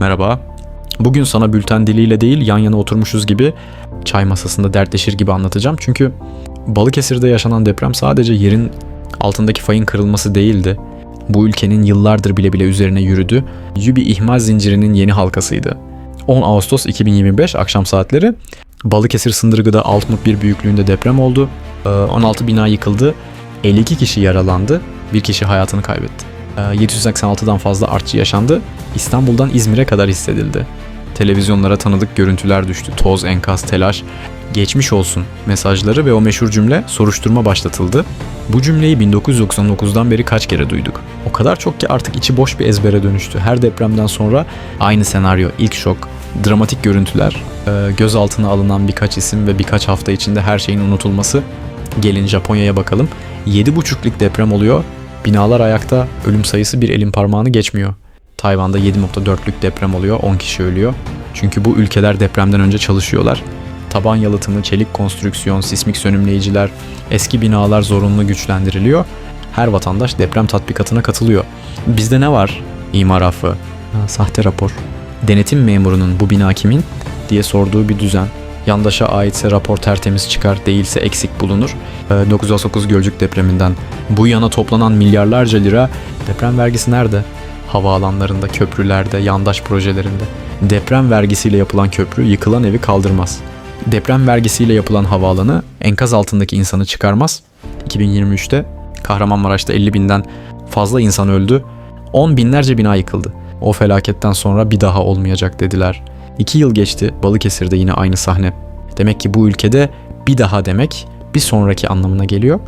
Merhaba. Bugün sana bülten diliyle değil yan yana oturmuşuz gibi çay masasında dertleşir gibi anlatacağım. Çünkü Balıkesir'de yaşanan deprem sadece yerin altındaki fayın kırılması değildi. Bu ülkenin yıllardır bile bile üzerine yürüdü. bir ihmal zincirinin yeni halkasıydı. 10 Ağustos 2025 akşam saatleri Balıkesir Sındırgı'da 6.1 büyüklüğünde deprem oldu. Ee, 16 bina yıkıldı. 52 kişi yaralandı. Bir kişi hayatını kaybetti. Ee, 786'dan fazla artçı yaşandı. İstanbul'dan İzmir'e kadar hissedildi. Televizyonlara tanıdık görüntüler düştü. Toz, enkaz, telaş. Geçmiş olsun mesajları ve o meşhur cümle soruşturma başlatıldı. Bu cümleyi 1999'dan beri kaç kere duyduk? O kadar çok ki artık içi boş bir ezbere dönüştü. Her depremden sonra aynı senaryo, ilk şok, dramatik görüntüler, e, gözaltına alınan birkaç isim ve birkaç hafta içinde her şeyin unutulması. Gelin Japonya'ya bakalım. 7,5'lik deprem oluyor. Binalar ayakta, ölüm sayısı bir elin parmağını geçmiyor. Tayvan'da 7.4'lük deprem oluyor, 10 kişi ölüyor. Çünkü bu ülkeler depremden önce çalışıyorlar. Taban yalıtımı, çelik konstrüksiyon, sismik sönümleyiciler, eski binalar zorunlu güçlendiriliyor. Her vatandaş deprem tatbikatına katılıyor. Bizde ne var? İmar affı, sahte rapor. Denetim memurunun bu bina kimin diye sorduğu bir düzen. Yandaşa aitse rapor tertemiz çıkar, değilse eksik bulunur. Ee, 9.9 Gölcük depreminden bu yana toplanan milyarlarca lira deprem vergisi nerede? Havaalanlarında, köprülerde, yandaş projelerinde. Deprem vergisiyle yapılan köprü yıkılan evi kaldırmaz. Deprem vergisiyle yapılan havaalanı enkaz altındaki insanı çıkarmaz. 2023'te Kahramanmaraş'ta 50 binden fazla insan öldü. 10 binlerce bina yıkıldı. O felaketten sonra bir daha olmayacak dediler. 2 yıl geçti Balıkesir'de yine aynı sahne. Demek ki bu ülkede bir daha demek bir sonraki anlamına geliyor.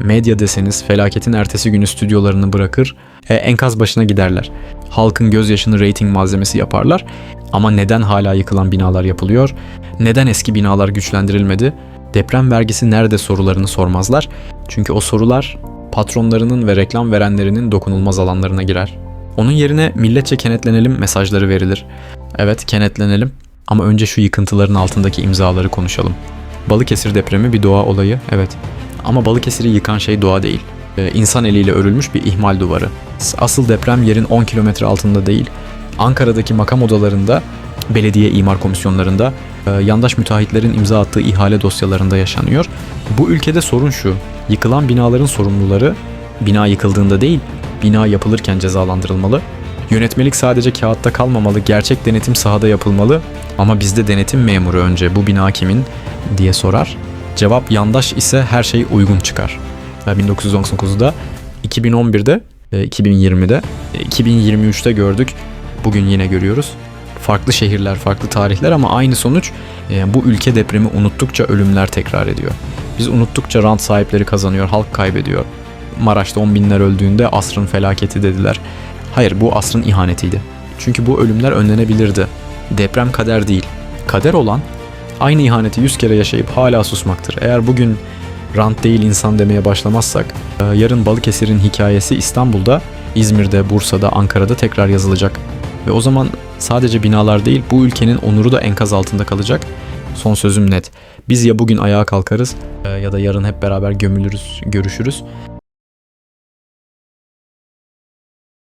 Medya deseniz felaketin ertesi günü stüdyolarını bırakır, e, enkaz başına giderler. Halkın gözyaşını reyting malzemesi yaparlar. Ama neden hala yıkılan binalar yapılıyor? Neden eski binalar güçlendirilmedi? Deprem vergisi nerede sorularını sormazlar. Çünkü o sorular patronlarının ve reklam verenlerinin dokunulmaz alanlarına girer. Onun yerine milletçe kenetlenelim mesajları verilir. Evet kenetlenelim ama önce şu yıkıntıların altındaki imzaları konuşalım. Balıkesir depremi bir doğa olayı, evet. Ama Balıkesir'i yıkan şey doğa değil. Ee, insan eliyle örülmüş bir ihmal duvarı. Asıl deprem yerin 10 kilometre altında değil. Ankara'daki makam odalarında, belediye imar komisyonlarında, e, yandaş müteahhitlerin imza attığı ihale dosyalarında yaşanıyor. Bu ülkede sorun şu. Yıkılan binaların sorumluları bina yıkıldığında değil, bina yapılırken cezalandırılmalı. Yönetmelik sadece kağıtta kalmamalı, gerçek denetim sahada yapılmalı. Ama bizde denetim memuru önce bu bina kimin diye sorar. Cevap yandaş ise her şey uygun çıkar. Ve 1999'da, 2011'de, e, 2020'de, e, 2023'te gördük. Bugün yine görüyoruz. Farklı şehirler, farklı tarihler ama aynı sonuç e, bu ülke depremi unuttukça ölümler tekrar ediyor. Biz unuttukça rant sahipleri kazanıyor, halk kaybediyor. Maraş'ta 10 binler öldüğünde asrın felaketi dediler. Hayır bu asrın ihanetiydi. Çünkü bu ölümler önlenebilirdi. Deprem kader değil. Kader olan aynı ihaneti 100 kere yaşayıp hala susmaktır. Eğer bugün rant değil insan demeye başlamazsak e, yarın Balıkesir'in hikayesi İstanbul'da, İzmir'de, Bursa'da, Ankara'da tekrar yazılacak. Ve o zaman sadece binalar değil bu ülkenin onuru da enkaz altında kalacak. Son sözüm net. Biz ya bugün ayağa kalkarız e, ya da yarın hep beraber gömülürüz, görüşürüz.